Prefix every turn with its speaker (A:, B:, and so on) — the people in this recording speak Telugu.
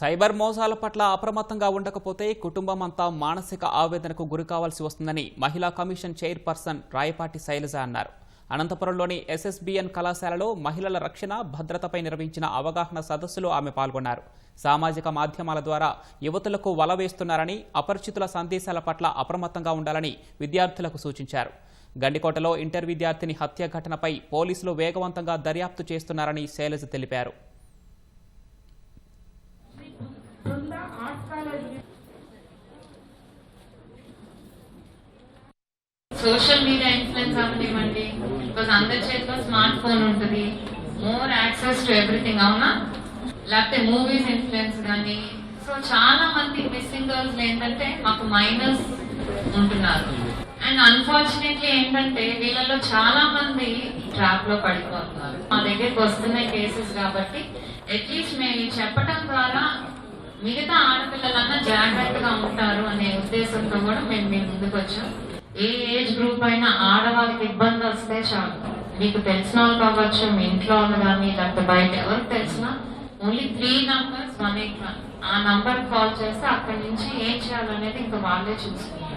A: సైబర్ మోసాల పట్ల అప్రమత్తంగా ఉండకపోతే కుటుంబం అంతా మానసిక ఆవేదనకు గురి కావాల్సి వస్తుందని మహిళా కమిషన్ చైర్పర్సన్ రాయపాటి శైలజ అన్నారు. అనంతపురంలోని ఎస్ఎస్బిఎన్ కళాశాలలో మహిళల రక్షణ భద్రతపై నిర్వహించిన అవగాహన సదస్సులో ఆమె పాల్గొన్నారు. సామాజిక మాధ్యమాల ద్వారా యువతులకు వల వేస్తున్నారని అపరిచితుల సందేశాల పట్ల అప్రమత్తంగా ఉండాలని విద్యార్థులకు సూచించారు. గండికోటలో ఇంటర్ విద్యార్థిని హత్య ఘటనపై పోలీసులు వేగవంతంగా దర్యాప్తు చేస్తున్నారని శైలజ తెలిపారు.
B: సోషల్ మీడియా ఇన్ఫ్లుయెన్స్ అవనివ్వండి బికాస్ అందరి చేతిలో స్మార్ట్ ఫోన్ ఉంటుంది. మోర్ యాక్సెస్ టు ఎవ్రీథింగ్ అవునా? లేకపోతే మూవీస్ ఇన్ఫ్లుయెన్స్ కానీ. సో చాలా మంది మిస్సింగ్ గర్ల్స్ ఏంటంటే మాకు మైనస్ ఉంటున్నారు. అండ్ అన్ఫార్చునేట్లీ ఏంటంటే వీళ్ళలో చాలా మంది ట్రాప్లో పడిపోతున్నారు. మా దగ్గరికి వస్తున్నాయి కేసెస్ కాబట్టి అట్లీస్ట్ మేము చెప్పడం ద్వారా మిగతా ఆడపిల్లలన్నా జాగ్రత్తగా ఉంటారు అనే ఉద్దేశంతో కూడా మేము మీ ముందుకు వచ్చాం. ఏ ఏజ్ గ్రూప్ అయినా ఆడవాళ్ళకి ఇబ్బంది వస్తే చాలు. మీకు తెలిసిన వాళ్ళు కావచ్చు మీ ఇంట్లో ఉన్న కానీ లేకపోతే బయట ఎవరికి తెలిసినా only three numbers one eight one ఆ నంబర్ కాల్ చేస్తే అక్కడి నుంచి ఏం చేయాలనేది ఇంకా వాళ్ళే చూసుకుంటారు.